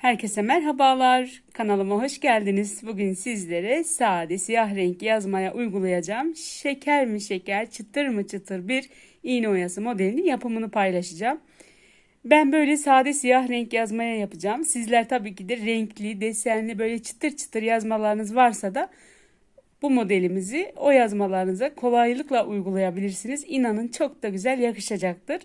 Herkese merhabalar. Kanalıma hoş geldiniz. Bugün sizlere sade siyah renk yazmaya uygulayacağım. Şeker mi şeker, çıtır mı çıtır bir iğne oyası modelinin yapımını paylaşacağım. Ben böyle sade siyah renk yazmaya yapacağım. Sizler tabii ki de renkli, desenli böyle çıtır çıtır yazmalarınız varsa da bu modelimizi o yazmalarınıza kolaylıkla uygulayabilirsiniz. İnanın çok da güzel yakışacaktır.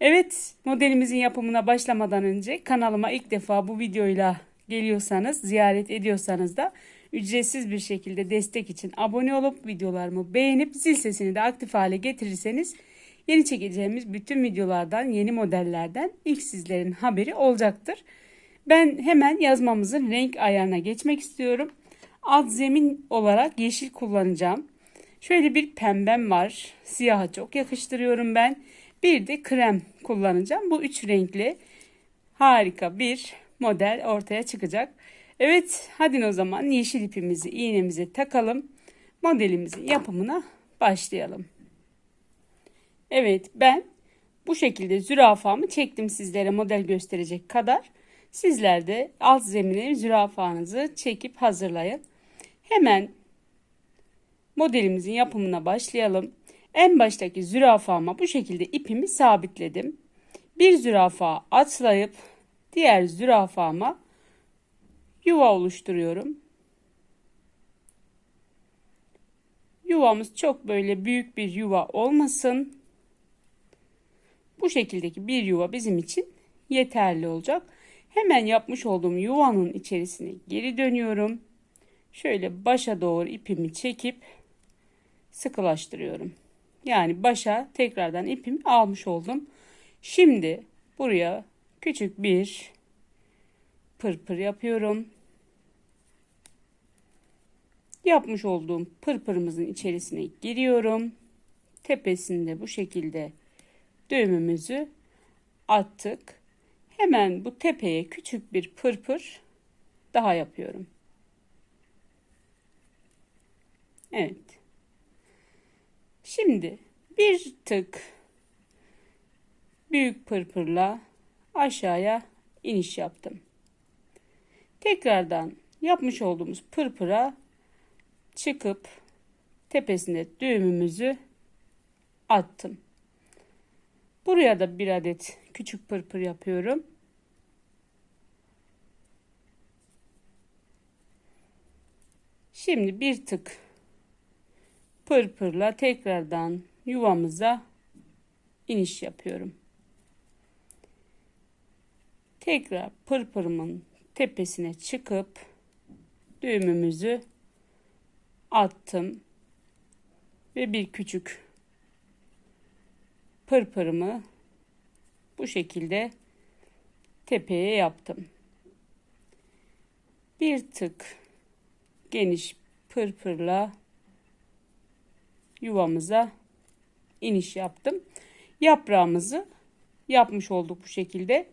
Evet, modelimizin yapımına başlamadan önce kanalıma ilk defa bu videoyla geliyorsanız, ziyaret ediyorsanız da ücretsiz bir şekilde destek için abone olup videolarımı beğenip zil sesini de aktif hale getirirseniz yeni çekeceğimiz bütün videolardan, yeni modellerden ilk sizlerin haberi olacaktır. Ben hemen yazmamızın renk ayarına geçmek istiyorum. Alt zemin olarak yeşil kullanacağım. Şöyle bir pembem var. Siyaha çok yakıştırıyorum ben. Bir de krem kullanacağım. Bu üç renkli harika bir model ortaya çıkacak. Evet hadi o zaman yeşil ipimizi iğnemize takalım. Modelimizin yapımına başlayalım. Evet ben bu şekilde zürafamı çektim sizlere model gösterecek kadar. Sizler de alt zemine zürafanızı çekip hazırlayın. Hemen modelimizin yapımına başlayalım. En baştaki zürafama bu şekilde ipimi sabitledim. Bir zürafa atlayıp diğer zürafama yuva oluşturuyorum. Yuvamız çok böyle büyük bir yuva olmasın. Bu şekildeki bir yuva bizim için yeterli olacak. Hemen yapmış olduğum yuvanın içerisine geri dönüyorum. Şöyle başa doğru ipimi çekip sıkılaştırıyorum. Yani başa tekrardan ipimi almış oldum. Şimdi buraya küçük bir pırpır yapıyorum. Yapmış olduğum pırpırımızın içerisine giriyorum. Tepesinde bu şekilde düğümümüzü attık. Hemen bu tepeye küçük bir pırpır daha yapıyorum. Evet. Şimdi bir tık büyük pırpırla aşağıya iniş yaptım. Tekrardan yapmış olduğumuz pırpıra çıkıp tepesine düğümümüzü attım. Buraya da bir adet küçük pırpır yapıyorum. Şimdi bir tık pırpırla tekrardan yuvamıza iniş yapıyorum. Tekrar pırpırımın tepesine çıkıp düğümümüzü attım ve bir küçük pırpırımı bu şekilde tepeye yaptım. Bir tık geniş pırpırla yuvamıza iniş yaptım. Yaprağımızı yapmış olduk bu şekilde.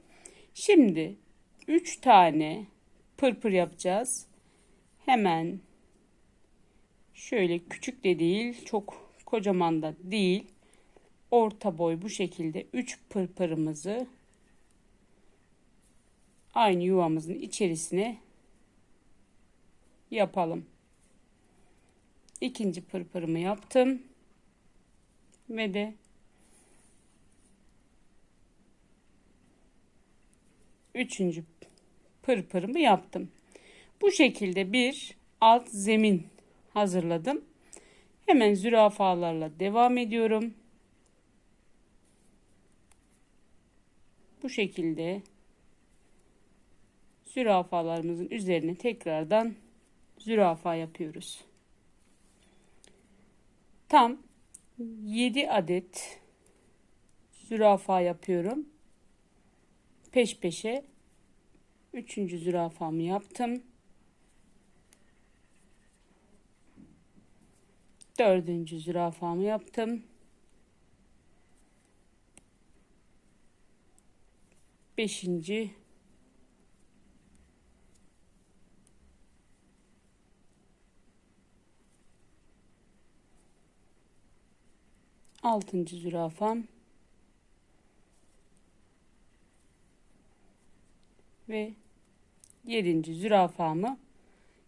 Şimdi 3 tane pırpır yapacağız. Hemen şöyle küçük de değil, çok kocaman da değil. Orta boy bu şekilde 3 pırpırımızı aynı yuvamızın içerisine yapalım ikinci pırpırımı yaptım. Ve de üçüncü pırpırımı yaptım. Bu şekilde bir alt zemin hazırladım. Hemen zürafalarla devam ediyorum. Bu şekilde zürafalarımızın üzerine tekrardan zürafa yapıyoruz. Tam 7 adet zürafa yapıyorum. Peş peşe 3. zürafamı yaptım. Dördüncü zürafamı yaptım. Beşinci Altıncı zürafam. Ve 7. zürafamı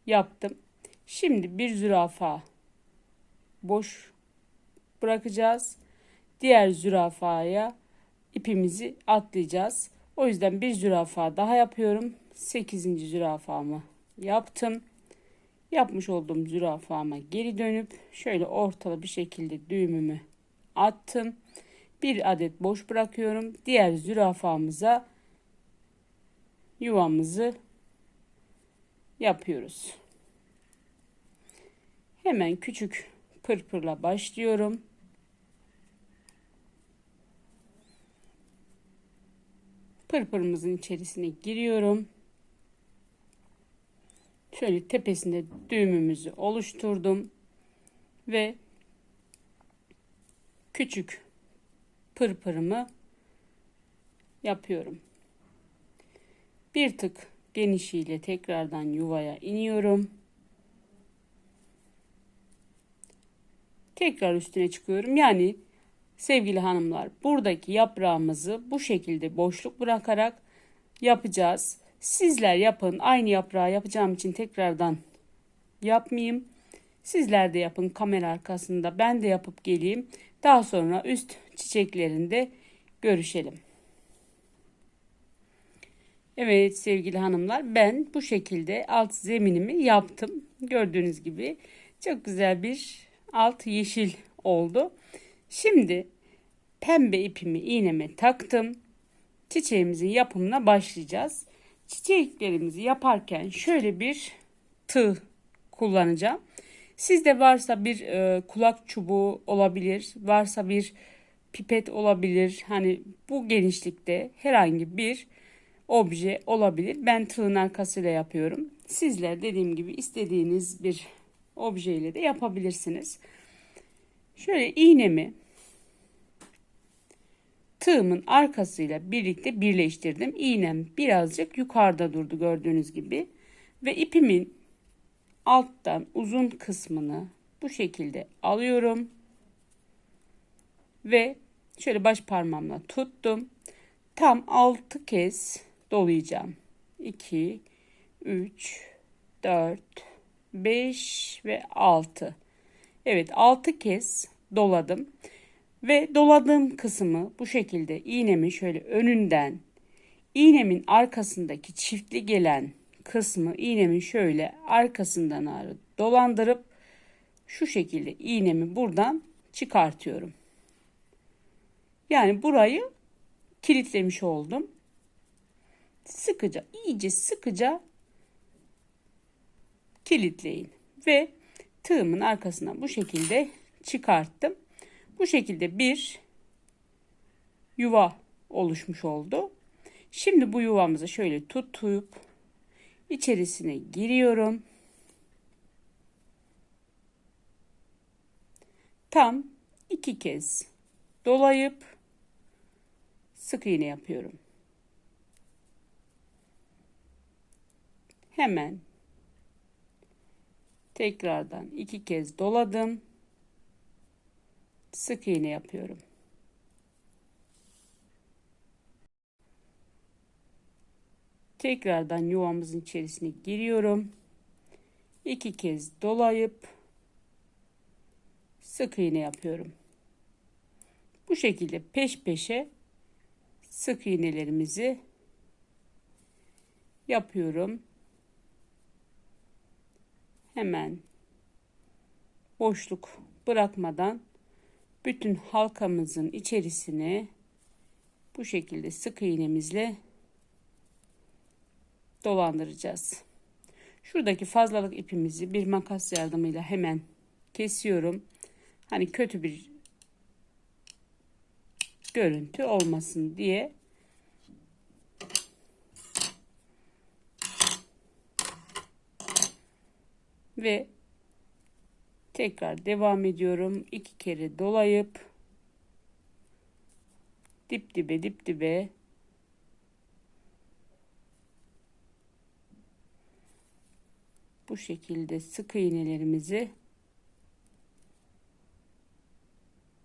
yaptım. Şimdi bir zürafa boş bırakacağız. Diğer zürafaya ipimizi atlayacağız. O yüzden bir zürafa daha yapıyorum. 8. zürafamı yaptım. Yapmış olduğum zürafama geri dönüp şöyle ortalı bir şekilde düğümümü attım. Bir adet boş bırakıyorum. Diğer zürafamıza yuvamızı yapıyoruz. Hemen küçük pırpırla başlıyorum. Pırpırımızın içerisine giriyorum. Şöyle tepesinde düğümümüzü oluşturdum ve küçük pırpırımı yapıyorum. Bir tık genişiyle tekrardan yuvaya iniyorum. Tekrar üstüne çıkıyorum. Yani sevgili hanımlar buradaki yaprağımızı bu şekilde boşluk bırakarak yapacağız. Sizler yapın. Aynı yaprağı yapacağım için tekrardan yapmayayım. Sizler de yapın kamera arkasında. Ben de yapıp geleyim. Daha sonra üst çiçeklerinde görüşelim. Evet sevgili hanımlar ben bu şekilde alt zeminimi yaptım. Gördüğünüz gibi çok güzel bir alt yeşil oldu. Şimdi pembe ipimi iğneme taktım. Çiçeğimizin yapımına başlayacağız. Çiçeklerimizi yaparken şöyle bir tığ kullanacağım. Sizde varsa bir e, kulak çubuğu olabilir, varsa bir pipet olabilir. Hani bu genişlikte herhangi bir obje olabilir. Ben tığın arkasıyla yapıyorum. Sizler dediğim gibi istediğiniz bir obje ile de yapabilirsiniz. Şöyle iğnemi tığımın arkasıyla birlikte birleştirdim. İğnem birazcık yukarıda durdu gördüğünüz gibi. Ve ipimin alttan uzun kısmını bu şekilde alıyorum. Ve şöyle baş parmağımla tuttum. Tam 6 kez dolayacağım. 2, 3, 4, 5 ve 6. Evet 6 kez doladım. Ve doladığım kısmı bu şekilde iğnemi şöyle önünden iğnemin arkasındaki çiftli gelen kısmı iğnemin şöyle arkasından ağrı dolandırıp şu şekilde iğnemi buradan çıkartıyorum. Yani burayı kilitlemiş oldum. Sıkıca, iyice sıkıca kilitleyin ve tığımın arkasına bu şekilde çıkarttım. Bu şekilde bir yuva oluşmuş oldu. Şimdi bu yuvamızı şöyle tutup içerisine giriyorum. Tam iki kez dolayıp sık iğne yapıyorum. Hemen tekrardan iki kez doladım sık iğne yapıyorum. Tekrardan yuvamızın içerisine giriyorum. İki kez dolayıp sık iğne yapıyorum. Bu şekilde peş peşe sık iğnelerimizi yapıyorum. Hemen boşluk bırakmadan bütün halkamızın içerisine bu şekilde sık iğnemizle dolandıracağız. Şuradaki fazlalık ipimizi bir makas yardımıyla hemen kesiyorum. Hani kötü bir görüntü olmasın diye. Ve Tekrar devam ediyorum. iki kere dolayıp dip dibe dip dibe bu şekilde sık iğnelerimizi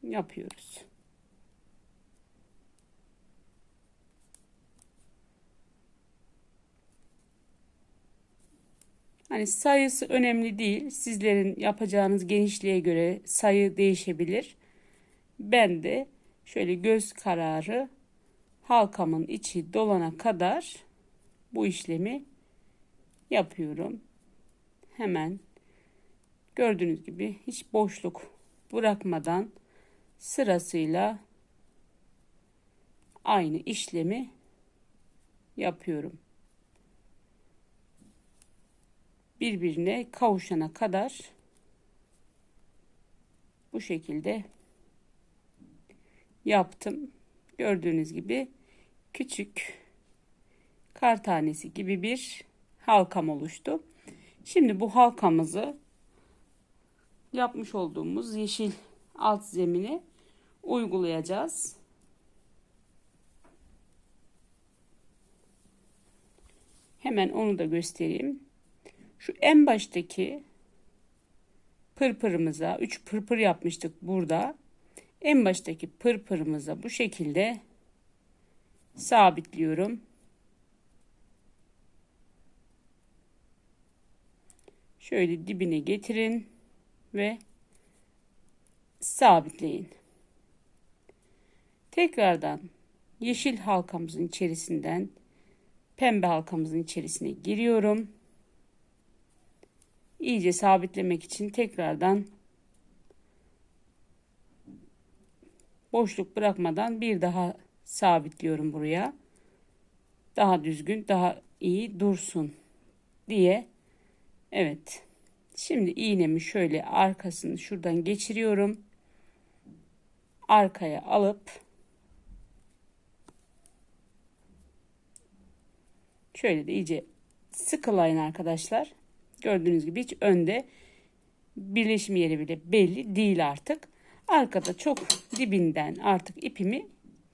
yapıyoruz. Hani sayısı önemli değil. Sizlerin yapacağınız genişliğe göre sayı değişebilir. Ben de şöyle göz kararı halkamın içi dolana kadar bu işlemi yapıyorum. Hemen gördüğünüz gibi hiç boşluk bırakmadan sırasıyla aynı işlemi yapıyorum. Birbirine kavuşana kadar bu şekilde yaptım. Gördüğünüz gibi küçük kar tanesi gibi bir halkam oluştu. Şimdi bu halkamızı yapmış olduğumuz yeşil alt zemine uygulayacağız. Hemen onu da göstereyim. Şu en baştaki pırpırımıza 3 pırpır yapmıştık burada. En baştaki pırpırımıza bu şekilde sabitliyorum. Şöyle dibine getirin ve sabitleyin. Tekrardan yeşil halkamızın içerisinden pembe halkamızın içerisine giriyorum. İyice sabitlemek için tekrardan boşluk bırakmadan bir daha sabitliyorum buraya. Daha düzgün, daha iyi dursun diye. Evet. Şimdi iğnemi şöyle arkasını şuradan geçiriyorum. Arkaya alıp şöyle de iyice sıkılayın arkadaşlar. Gördüğünüz gibi hiç önde birleşim yeri bile belli değil artık. Arkada çok dibinden artık ipimi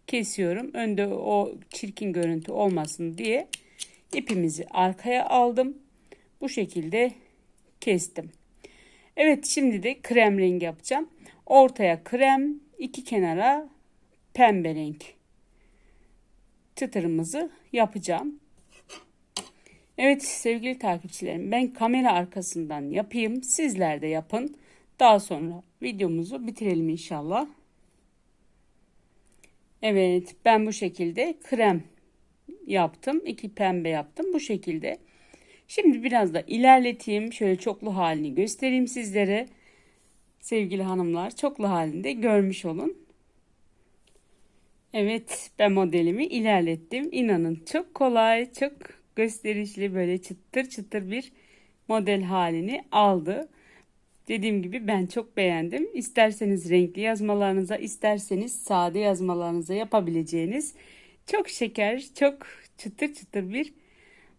kesiyorum. Önde o çirkin görüntü olmasın diye ipimizi arkaya aldım. Bu şekilde kestim. Evet şimdi de krem rengi yapacağım. Ortaya krem, iki kenara pembe renk çıtırımızı yapacağım. Evet sevgili takipçilerim ben kamera arkasından yapayım. Sizler de yapın. Daha sonra videomuzu bitirelim inşallah. Evet ben bu şekilde krem yaptım. iki pembe yaptım. Bu şekilde. Şimdi biraz da ilerleteyim. Şöyle çoklu halini göstereyim sizlere. Sevgili hanımlar çoklu halinde görmüş olun. Evet ben modelimi ilerlettim. İnanın çok kolay, çok gösterişli böyle çıtır çıtır bir model halini aldı. Dediğim gibi ben çok beğendim. İsterseniz renkli yazmalarınıza, isterseniz sade yazmalarınıza yapabileceğiniz çok şeker, çok çıtır çıtır bir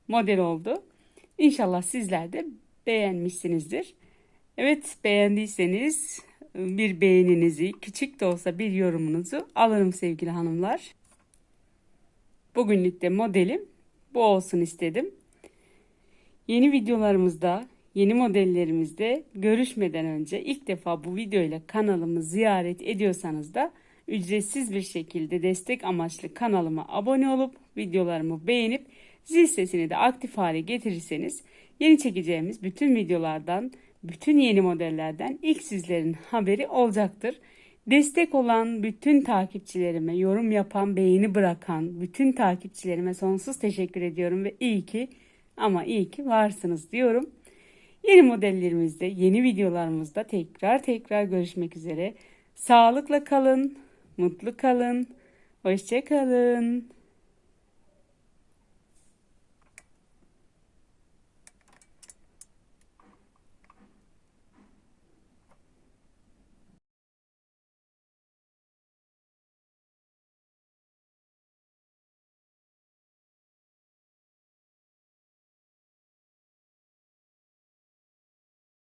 model oldu. İnşallah sizler de beğenmişsinizdir. Evet beğendiyseniz bir beğeninizi, küçük de olsa bir yorumunuzu alırım sevgili hanımlar. Bugünlük de modelim bu olsun istedim. Yeni videolarımızda, yeni modellerimizde görüşmeden önce ilk defa bu videoyla kanalımı ziyaret ediyorsanız da ücretsiz bir şekilde destek amaçlı kanalıma abone olup videolarımı beğenip zil sesini de aktif hale getirirseniz yeni çekeceğimiz bütün videolardan, bütün yeni modellerden ilk sizlerin haberi olacaktır. Destek olan bütün takipçilerime, yorum yapan, beğeni bırakan bütün takipçilerime sonsuz teşekkür ediyorum ve iyi ki ama iyi ki varsınız diyorum. Yeni modellerimizde, yeni videolarımızda tekrar tekrar görüşmek üzere. Sağlıkla kalın, mutlu kalın, hoşça kalın.